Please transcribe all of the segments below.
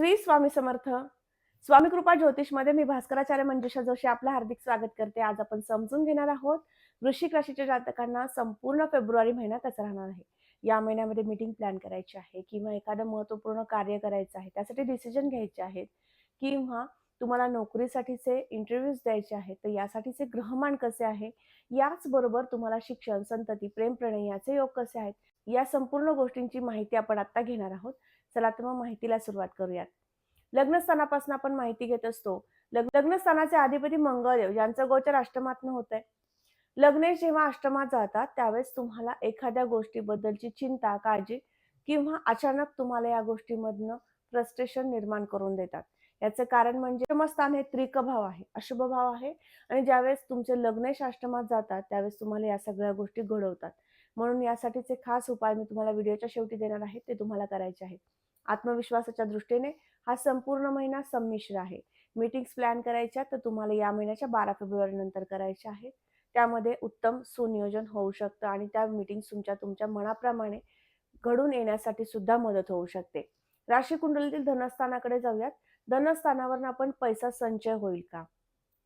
श्री स्वामी समर्थ. स्वामी कृपा ज्योतिषमध्ये मी भास्कराचार्य मंजुषा जोशी आपलं हार्दिक स्वागत करते. आज आपण समजून घेणार आहोत वृश्चिक राशीच्या जातकांना संपूर्ण फेब्रुवारी महिना कसा राहणार आहे? या महिन्यामध्ये मीटिंग प्लॅन करायची आहे किंवा एखादं महत्त्वपूर्ण कार्य करायचं आहे त्यासाठी डिसिजन घ्यायचे आहेत किंवा तुम्हाला नोकरीसाठीचे इंटरव्ह्यूज द्यायचे आहेत तर यासाठीचे ग्रहमान कसे आहे? याचबरोबर तुम्हाला शिक्षण संतती प्रेम प्रणय याचे योग कसे आहेत? या संपूर्ण गोष्टींची माहिती आपण आता घेणार आहोत. चला तर मग माहितीला सुरुवात करूयात. लग्नस्थानापासून आपण माहिती घेत असतो. लग्नस्थानाचे अधिपती मंगळदेव यांचं गोचर अष्टमात होत आहे लग्नेश जेव्हा अष्टमात जातात त्यावेळेस तुम्हाला एखाद्या गोष्टीबद्दलची चिंता काळजी किंवा अचानक तुम्हाला या गोष्टीमधनं फ्रस्ट्रेशन निर्माण करून देतात. याचं कारण म्हणजे अष्टमस्थान हे त्रिकभाव आहे. अशुभ भाव आहे आणि ज्यावेळेस तुमचे लग्नेश अष्टमात जातात त्यावेळेस तुम्हाला या सगळ्या गोष्टी घडवतात. म्हणून यासाठीचे खास उपाय मी तुम्हाला व्हिडिओच्या शेवटी देणार आहे ते तुम्हाला करायचे आहेत आत्मविश्वासाच्या दृष्टीने हा संपूर्ण महिना संमिश्र आहे. मीटिंग्स प्लॅन करायच्या तर तुम्हाला या महिन्याच्या बारा फेब्रुवारी नंतर करायच्या आहेत त्यामध्ये उत्तम सुनियोजन होऊ शकतं आणि त्या मीटिंग तुमच्या तुमच्या मनाप्रमाणे घडून येण्यासाठी सुद्धा मदत होऊ शकते. राशी कुंडलीतील धनस्थानाकडे जाऊयात. धनस्थानावर आपण पैसा संचय होईल का?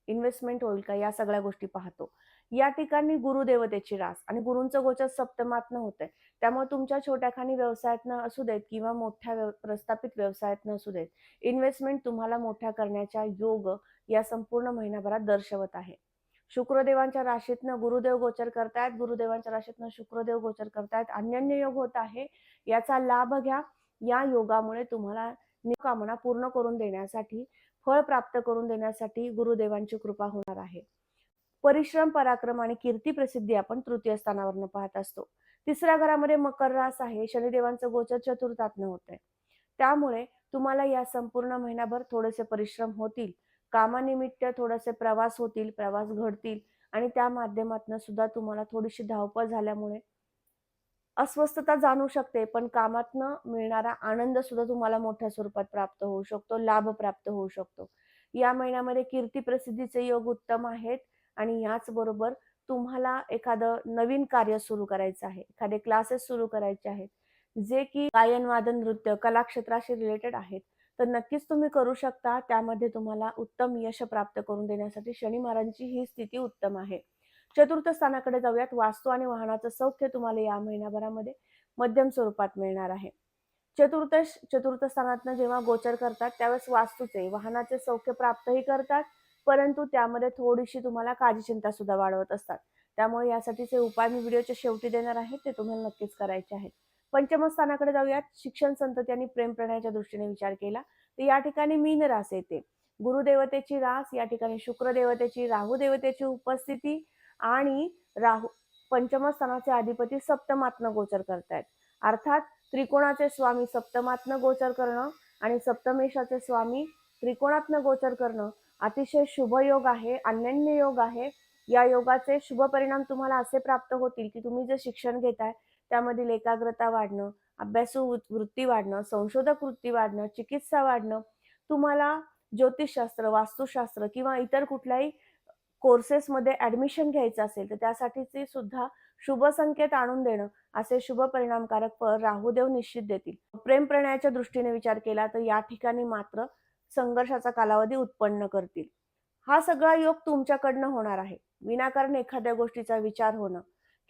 इन्व्हेस्टमेंट होईल का? या सगळ्या गोष्टी पाहतो. या ठिकाणी गुरुदेवतेची रास आणि गुरूंचं गोचर सप्तमातनं होतंय. त्यामुळे तुमच्या छोट्या खाणी व्यवसायातनं असू देत किंवा मोठ्या व्यव प्रस्थापित व्यवसायातनं असू देत इन्व्हेस्टमेंट तुम्हाला मोठ्या करण्याच्या योग या संपूर्ण महिनाभरात दर्शवत आहे. शुक्रदेवांच्या राशीतनं गुरुदेव गोचर करतायत गुरुदेवांच्या राशीतनं शुक्रदेव गोचर करतायत अन्यन्य योग होत आहे याचा लाभ घ्या. या योगामुळे तुम्हाला कामना पूर्ण करून देण्यासाठी फळ प्राप्त करून देण्यासाठी गुरुदेवांची कृपा होणार आहे. परिश्रम पराक्रम आणि कीर्ती प्रसिद्धी आपण तृतीय स्थानावरनं पाहत असतो. तिसऱ्या घरामध्ये मकर रास आहे. शनिदेवांचं गोचर चतुर्थातनं होत आहे त्यामुळे तुम्हाला या संपूर्ण महिनाभर थोडेसे परिश्रम होतील. कामानिमित्त थोडेसे प्रवास होतील प्रवास घडतील आणि त्या माध्यमातून सुद्धा तुम्हाला थोडीशी धावपळ झाल्यामुळे अस्वस्थता जाणू शकते. पण कामातनं मिळणारा आनंद सुद्धा तुम्हाला मोठ्या स्वरूपात प्राप्त होऊ शकतो लाभ प्राप्त होऊ शकतो. या महिन्यामध्ये कीर्ती प्रसिद्धीचे योग उत्तम आहेत. आणि याच बरोबर तुम्हाला एखादं नवीन कार्य सुरू करायचं आहे एखादे क्लासेस सुरू करायचे आहेत जे की गायन वादन नृत्य कलाक्षेत्राशी रिलेटेड आहेत तर नक्कीच तुम्ही करू शकता. त्यामध्ये तुम्हाला उत्तम यश प्राप्त करून देण्यासाठी शनी महाराजांची ही स्थिती उत्तम आहे. चतुर्थ स्थानाकडे जाऊयात. वास्तू आणि वाहनाचं सौख्य तुम्हाला या महिनाभरामध्ये मध्यम स्वरूपात मिळणार आहे. चतुर्थ चतुर्थ स्थानातनं जेव्हा गोचर करतात त्यावेळेस वास्तूचे वाहनाचे सौख्य प्राप्तही करतात. परंतु त्यामध्ये थोडीशी तुम्हाला काळजी चिंता सुद्धा वाढवत असतात. त्यामुळे यासाठीचे उपाय मी व्हिडिओच्या शेवटी देणार आहे ते तुम्हाला नक्कीच करायचे आहेत. पंचम स्थानाकडे जाऊयात. शिक्षण संतती आणि प्रेम प्रणयाच्या दृष्टीने विचार केला तर या ठिकाणी मीन रास येते. गुरुदेवतेची रास या ठिकाणी शुक्र देवतेची राहू देवतेची उपस्थिती आणि राहू पंचम स्थानाचे अधिपती सप्तमात्न गोचर करतायत. अर्थात त्रिकोणाचे स्वामी सप्तमात्न गोचर करणं आणि सप्तमेशाचे स्वामी त्रिकोणात्न गोचर करणं अतिशय शुभ योग आहे अनन्य योग आहे. या योगाचे शुभ परिणाम तुम्हाला असे प्राप्त होतील की तुम्ही जे शिक्षण घेताय त्यामधील एकाग्रता वाढणं अभ्यासू वृत्ती वाढणं संशोधक वृत्ती वाढणं चिकित्सा वाढणं तुम्हाला ज्योतिषशास्त्र वास्तुशास्त्र किंवा इतर कुठल्याही कोर्सेसमध्ये ऍडमिशन घ्यायचं असेल तर त्यासाठीचे सुद्धा शुभ संकेत आणून देणं असे शुभ परिणामकारक फळ राहुदेव निश्चित देतील. प्रेम प्रणयाच्या दृष्टीने विचार केला तर या ठिकाणी मात्र संघर्षाचा कालावधी उत्पन्न करतील. हा सगळा योग तुमच्याकडनं होणार आहे. विनाकारण एखाद्या गोष्टीचा विचार होणं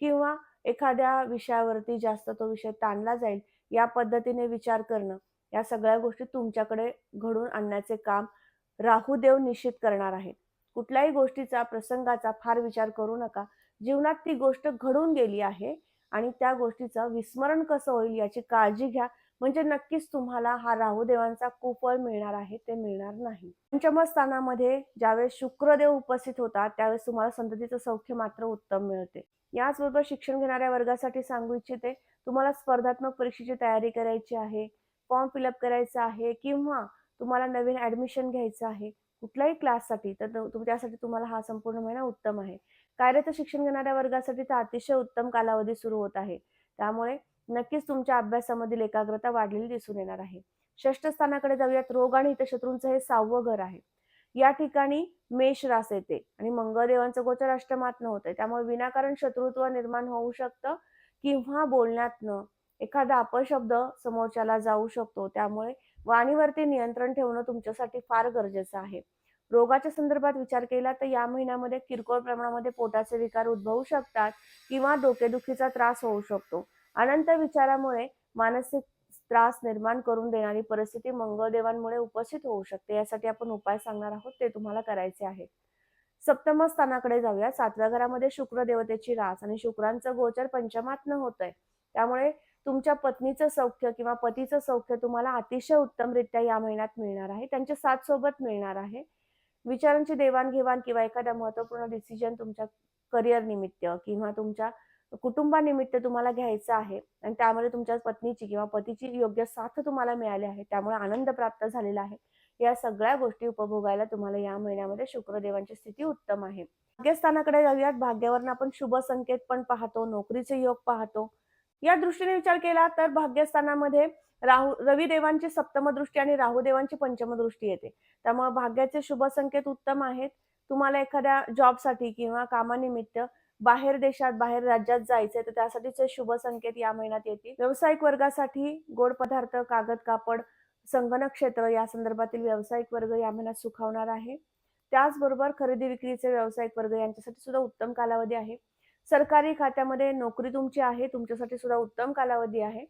किंवा एखाद्या विषयावरती जास्त तो विषय ताणला जाईल या पद्धतीने विचार करणं या सगळ्या गोष्टी तुमच्याकडे घडून आणण्याचे काम राहुदेव निश्चित करणार आहेत. कुठल्याही गोष्टीचा प्रसंगाचा फार विचार करू नका. जीवनात ती गोष्ट घडून गेली आहे आणि त्या गोष्टीचं विस्मरण कसं होईल याची काळजी घ्या. म्हणजे नक्कीच तुम्हाला हा राहुदेवांचा कुफळ मिळणार आहे ते मिळणार नाही. पंचम स्थानामध्ये ज्यावेळेस शुक्रदेव उपस्थित होतात त्यावेळेस तुम्हाला संततीचं सौख्य मात्र उत्तम मिळते. याचबरोबर शिक्षण घेणाऱ्या वर्गासाठी सांगू इच्छिते तुम्हाला स्पर्धात्मक परीक्षेची तयारी करायची आहे फॉर्म फिलअप करायचा आहे किंवा तुम्हाला नवीन ऍडमिशन घ्यायचं आहे कुठल्याही क्लाससाठी तर त्यासाठी तुम्हाला हा संपूर्ण महिना उत्तम आहे. कार्यरत शिक्षण घेणाऱ्या वर्गासाठी तर अतिशय उत्तम कालावधी सुरू होत आहे. त्यामुळे नक्कीच तुमच्या अभ्यासामधील एकाग्रता वाढलेली दिसून येणार आहे. षष्ठ स्थानाकडे जाऊयात. रोग आणि हितशत्रूंचं हे सहावं घर आहे. या ठिकाणी मेष रास येते आणि मंगळदेवांचं गोचर अष्टमातनं होतंय त्यामुळे विनाकारण शत्रुत्व निर्माण होऊ शकतं किंवा बोलण्यातनं एखादा अपशब्द समोरच्याला जाऊ शकतो. त्यामुळे वाणीवरती नियंत्रण ठेवणं तुमच्यासाठी फार गरजेचं आहे. रोगाच्या संदर्भात विचार केला तर या महिन्यामध्ये किरकोळ प्रमाणामध्ये पोटाचे विकार उद्भवू शकतात किंवा डोकेदुखीचा त्रास होऊ शकतो. अनंत विचारामुळे मानसिक त्रास निर्माण करून देणारी परिस्थिती मंगळदेवांमुळे उपस्थित होऊ शकते. यासाठी आपण उपाय सांगणार आहोत ते तुम्हाला करायचे आहेत. सप्तम स्थानाकडे जाऊया. सातव्या घरामध्ये शुक्र देवतेची रास आणि शुक्रांचं गोचर पंचमातनं होत आहे त्यामुळे तुमच्या पत्नीचं सौख्य किंवा पतीचं सौख्य तुम्हाला अतिशय उत्तमरित्या या महिन्यात मिळणार आहे. त्यांच्या साथ सोबत मिळणार आहे. विचारांची देवाणघेवाण किंवा एखादा महत्त्वपूर्ण डिसिजन तुमच्या करिअर निमित्त किंवा तुमच्या कुटुंबानिमित्त तुम्हाला घ्यायचं आहे आणि त्यामध्ये तुमच्या पत्नीची किंवा पतीची योग्य साथ तुम्हाला मिळाली आहे त्यामुळे आनंद प्राप्त झालेला आहे. या सगळ्या गोष्टी उपभोगायला तुम्हाला या महिन्यामध्ये शुक्रदेवांची स्थिती उत्तम आहे. भाग्यस्थानाकडे जाऊयात. भाग्यावरनं आपण शुभ संकेत पण पाहतो नोकरीचे योग पाहतो. या दृष्टीने विचार केला तर भाग्यस्थानामध्ये राहू रविदेवांची सप्तमदृष्टी आणि राहुदेवांची पंचमदृष्टी पंचम दृष्टी येते. त्यामुळे भाग्याचे शुभ संकेत उत्तम आहेत. तुम्हाला एखाद्या जॉबसाठी किंवा कामानिमित्त बाहेर देशात बाहेर राज्यात जायचंय तर त्यासाठीचे शुभ संकेत या महिन्यात येतील. व्यावसायिक वर्गासाठी गोड पदार्थ कागद कापड संगणक क्षेत्र या संदर्भातील व्यावसायिक वर्ग या महिन्यात सुखावणार आहे. त्याचबरोबर खरेदी विक्रीचे व्यावसायिक वर्ग यांच्यासाठी सुद्धा उत्तम कालावधी आहे. सरकारी खात्यामध्ये नोकरी तुमची आहे तुमच्यासाठी सुद्धा उत्तम कालावधी आहे.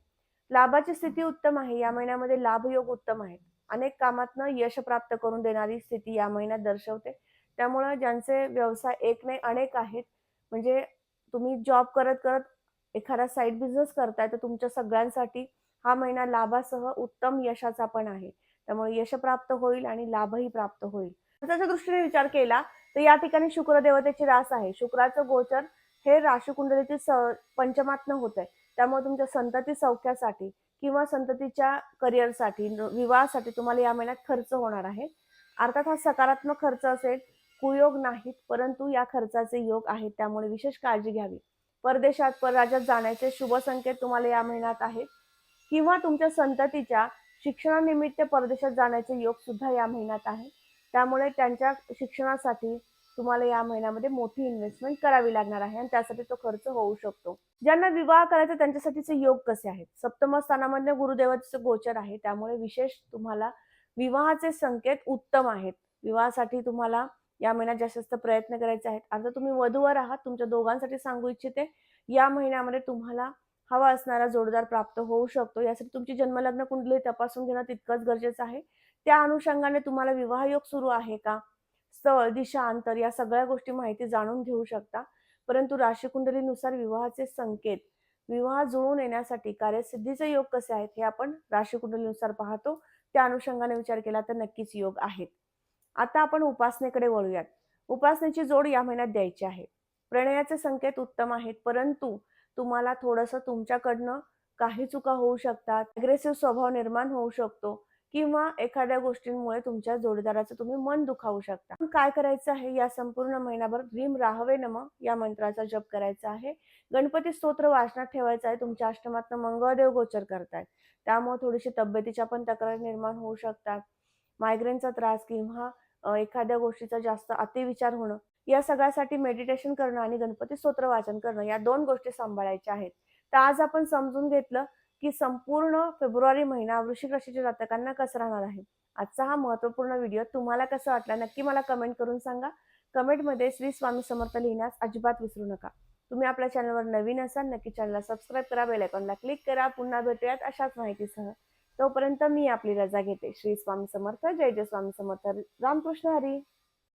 लाभाची स्थिती उत्तम आहे या महिन्यामध्ये लाभयोग उत्तम आहे अनेक कामातनं यश प्राप्त करून देणारी स्थिती या महिन्यात दर्शवते. त्यामुळं ज्यांचे व्यवसाय एक नाही अनेक आहेत. म्हणजे तुम्ही जॉब करत करत एखादा साईड बिझनेस करताय तर तुमच्या सगळ्यांसाठी हा महिना लाभासह उत्तम यशाचा पण आहे. त्यामुळे यश प्राप्त होईल आणि लाभही प्राप्त होईल. त्याच्या दृष्टीने विचार केला तर या ठिकाणी शुक्रदेवतेची रास आहे. शुक्राचं गोचर हे राशीकुंडलीतील स पंचमातनं होत आहे त्यामुळे तुमच्या संतती सौख्यासाठी किंवा संततीच्या करिअरसाठी विवाहासाठी तुम्हाला या महिन्यात खर्च होणार आहे. अर्थात हा सकारात्मक खर्च असेल कुयोग नाहीत परंतु या खर्चाचे योग आहेत त्यामुळे विशेष काळजी घ्यावी. परदेशात परराज्यात जाण्याचे शुभ संकेत तुम्हाला या महिन्यात आहेत. किंवा तुमच्या संततीच्या शिक्षणानिमित्त परदेशात जाण्याचे योग सुद्धा या महिन्यात आहे त्यामुळे त्यांच्या शिक्षणासाठी तुम्हाला या महिन्यामध्ये मोठी इन्व्हेस्टमेंट करावी लागणार आहे आणि त्यासाठी तो खर्च होऊ शकतो. ज्यांना विवाह करायचा त्यांच्यासाठीचे योग कसे आहेत? सप्तम स्थानामध्ये गुरुदेवाचे गोचर आहे त्यामुळे विशेष तुम्हाला विवाहाचे संकेत उत्तम आहेत. विवाहासाठी तुम्हाला या महिन्यात जास्त जास्त प्रयत्न करायचे आहेत. आता तुम्ही वधूवर आहात तुमच्या दोघांसाठी सांगू इच्छिते या महिन्यामध्ये तुम्हाला हवा असणारा जोडदार प्राप्त होऊ शकतो. यासाठी तुमची जन्मलग्न कुंडली तपासून घेणं तितकंच गरजेचं आहे. त्या अनुषंगाने तुम्हाला विवाह योग सुरू आहे का? स्थळ दिशा अंतर या सगळ्या गोष्टी माहिती जाणून घेऊ शकता. परंतु राशी कुंडलीनुसार विवाहाचे संकेत विवाह जुळून येण्यासाठी कार्यसिद्धीचे योग कसे आहेत हे आपण राशी कुंडलीनुसार पाहतो. त्या अनुषंगाने विचार केला तर नक्कीच योग आहेत. आता आपण उपासनेकडे वळूयात. उपासनेची जोड या महिन्यात द्यायची आहे. प्रणयाचे संकेत उत्तम आहेत परंतु तुम्हाला थोडंसं तुमच्याकडनं काही चुका होऊ शकतात अग्रेसिव्ह स्वभाव निर्माण होऊ शकतो किंवा एखाद्या गोष्टींमुळे तुमच्या जोडीदाराचं तुम्ही मन दुखावू शकता. काय करायचं आहे? या संपूर्ण महिनाभर भीम राहवे नम या मंत्राचा जप करायचा आहे. गणपती स्तोत्र वाचनात ठेवायचं आहे. तुमच्या आश्रमात मंगळदेव गोचर करतायत. त्यामुळे थोडीशी तब्येतीच्या पण तक्रारी निर्माण होऊ शकतात. मायग्रेनचा त्रास किंवा एखाद्या गोष्टीचा जास्त अतिविचार होणं या सगळ्यासाठी मेडिटेशन करणं आणि गणपती स्तोत्र वाचन करणं या दोन गोष्टी सांभाळायच्या आहेत. तर आज आपण समजून घेतलं की संपूर्ण फेब्रुवारी महिना वृश्चिक राशीच्या जातकांना कसं राहणार आहे. आजचा हा महत्त्वपूर्ण व्हिडिओ तुम्हाला कसा वाटला नक्की मला कमेंट करून सांगा. कमेंटमध्ये श्री स्वामी समर्थ लिहिण्यास अजिबात विसरू नका. तुम्ही आपल्या चॅनलवर नवीन असाल नक्की चॅनलला सबस्क्राईब करा बेल आयकॉनला क्लिक करा. पुन्हा भेटूयात अशाच माहितीसह. तोपर्यंत मी आपली रजा घेते. श्री स्वामी समर्थ जय जय स्वामी समर्थ. रामकृष्ण हरी.